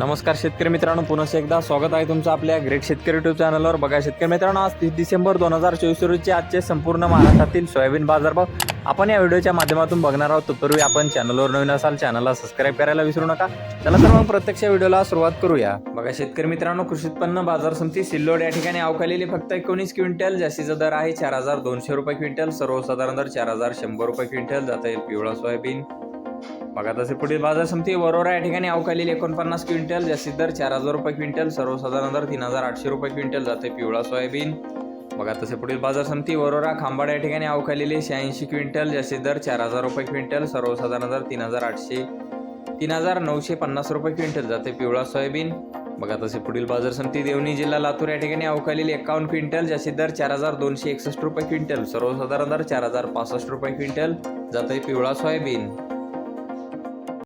नमस्कार शेतकरी मित्रांनो पुन्हा एकदा स्वागत आहे तुमचं आपल्या ग्रेट शेतकरी युट्यूब चॅनलवर बघा शेतकरी मित्रांनो आज तीस डिसेंबर दोन हजार चोवीस रोजीचे आजचे संपूर्ण महाराष्ट्रातील सोयाबीन बाजारभाव आपण या व्हिडिओच्या माध्यमातून बघणार आहोत तत्पूर्वी आपण चॅनलवर नवीन असाल चॅनलला सबस्क्राईब करायला विसरू नका. चला तर मग प्रत्यक्ष व्हिडिओला सुरुवात करूया. बघा शेतकरी मित्रांनो कृषी उत्पन्न बाजार समिती सिल्लोड या ठिकाणी अवकालेली फक्त एकोणीस क्विंटल जास्तीचा दर आहे चार हजार दोनशे रुपये क्विंटल सर्वसाधारण दर चार हजार शंभर रुपये क्विंटल जाता येईल पिवळा सोयाबीन. बघा तसे पुढील बाजार समिती वरोरा या ठिकाणी अवकालेली एकोणपन्नास क्विंटल जास्तीत दर चार हजार रुपये क्विंटल सर्वसाधारण दर तीन हजार आठशे रुपये क्विंटल जाते पिवळा सोयाबीन. बघा तसे पुढील बाजार समिती वरोरा खांबाड या ठिकाणी अवकालेली शहाऐंशी क्विंटल जास्तीत दर चार हजार रुपये क्विंटल सर्वसाधारण दर तीन हजार आठशे तीन हजार नऊशे पन्नास रुपये क्विंटल जाते पिवळा सोयाबीन. बघा तसे पुढील बाजार समिती देवणी जिल्हा लातूर या ठिकाणी अवकालेली एकावन्न क्विंटल जास्तीत दर चार हजार दोनशे एकसष्ट रुपये क्विंटल सर्वसाधारण दर चार हजार पासष्ट रुपये क्विंटल जाते पिवळा सोयाबीन.